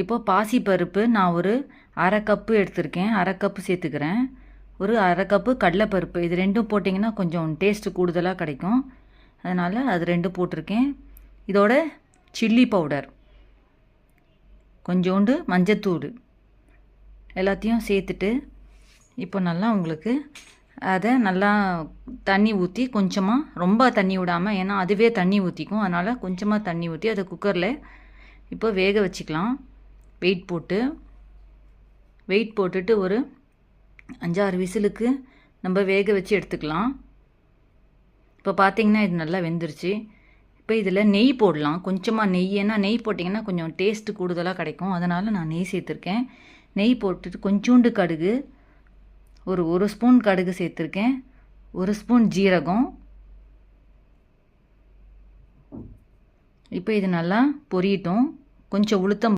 இப்போ பாசிப்பருப்பு நான் ஒரு அரை கப்பு எடுத்திருக்கேன். அரை கப்பு சேர்த்துக்கிறேன். ஒரு அரை கப்பு கடலைப்பருப்பு. இது ரெண்டும் போட்டிங்கன்னா கொஞ்சம் டேஸ்ட்டு கூடுதலாக கிடைக்கும். அதனால் அது ரெண்டும் போட்டிருக்கேன். இதோட சில்லி பவுடர் கொஞ்சோண்டு மஞ்சத்தூள். எல்லாத்தையும் சேர்த்துட்டு இப்போ நல்லா உங்களுக்கு அதை நல்லா தண்ணி ஊற்றி கொஞ்சமாக ரொம்ப தண்ணி விடாமல் ஏன்னா அதுவே தண்ணி ஊற்றிக்கும் அதனால் கொஞ்சமாக தண்ணி ஊற்றி அதை குக்கரில் இப்போ வேக வச்சுக்கலாம். வெயிட் போட்டு வெயிட் போட்டுட்டு ஒரு அஞ்சாறு விசிலுக்கு நம்ம வேக வச்சு எடுத்துக்கலாம். இப்போ பார்த்திங்கன்னா இது நல்லா வெந்துருச்சு. இப்போ இதில் நெய் போடலாம். கொஞ்சமாக நெய் ஏன்னா நெய் போட்டிங்கன்னா கொஞ்சம் டேஸ்ட்டு கூடுதலாக கிடைக்கும். அதனால் நான் நெய் சேர்த்துருக்கேன். நெய் போட்டுட்டு கொஞ்சோண்டு கடுகு ஒரு ஒரு ஸ்பூன் கடுகு சேர்த்துருக்கேன். ஒரு ஸ்பூன் ஜீரகம். இப்போ இது நல்லா பொரியட்டும். கொஞ்சம் உளுத்தம்